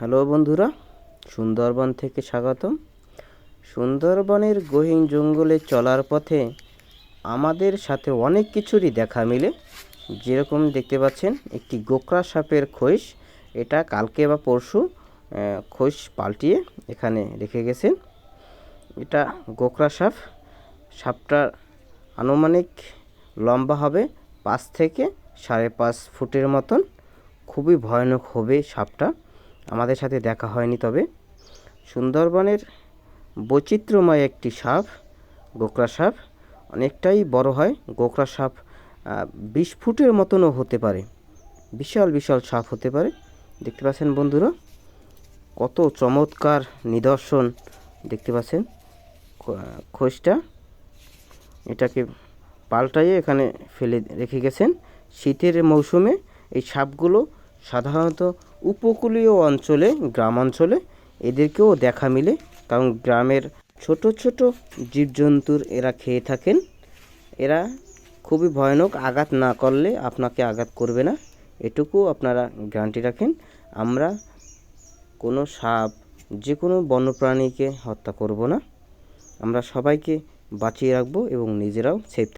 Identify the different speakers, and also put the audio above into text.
Speaker 1: Hello বন্ধুরা, সুন্দরবন থেকে স্বাগতম। সুন্দরবনের গহীন জঙ্গলে চলার পথে আমাদের সাথে অনেক কিছুরই দেখা মিলে। যেরকম দেখতে পাচ্ছেন, একটি গোকরা সাপের খোঁজ, এটা কালকে বা পরশু খোঁজ পাল্টিয়ে এখানে রেখে গেছেন। এটা গোকরা সাপ। সাপটার আনুমানিক লম্বা হবে পাঁচ থেকে সাড়ে পাঁচ ফুটের মতন। খুবই ভয়ানক হবে সাপটা। আমাদের সাথে দেখা হয়নি তবে। সুন্দরবনের বৈচিত্র্যময় একটি সাপ, গোকরা সাপ, অনেকটাই বড় হয়। গোকরা সাপ বিশ ফুটের মতনও হতে পারে। বিশাল বিশাল সাপ হতে পারে। দেখতে পাচ্ছেন বন্ধুরা, কত চমৎকার নিদর্শন দেখতে পাচ্ছেন খোঁজটা। এটাকে পাল্টাইয়ে এখানে ফেলে রেখে গেছেন। শীতের মৌসুমে এই সাপগুলো সাধারণত উপকূলীয় অঞ্চলে গ্রাম অঞ্চলে এদেরকেও দেখা মিলে। কারণ গ্রামের ছোট ছোট জীবজন্তুর এরা খেয়ে থাকেন। এরা খুবই ভয়ানক, আঘাত না করলে আপনাকে আঘাত করবে না। এটুকু আপনারা গ্যারান্টি রাখেন। আমরা কোনো সাপ যে কোনো বন্যপ্রাণীকে হত্যা করব না। আমরা সবাইকে বাঁচিয়ে রাখব এবং নিজেরাও সেফ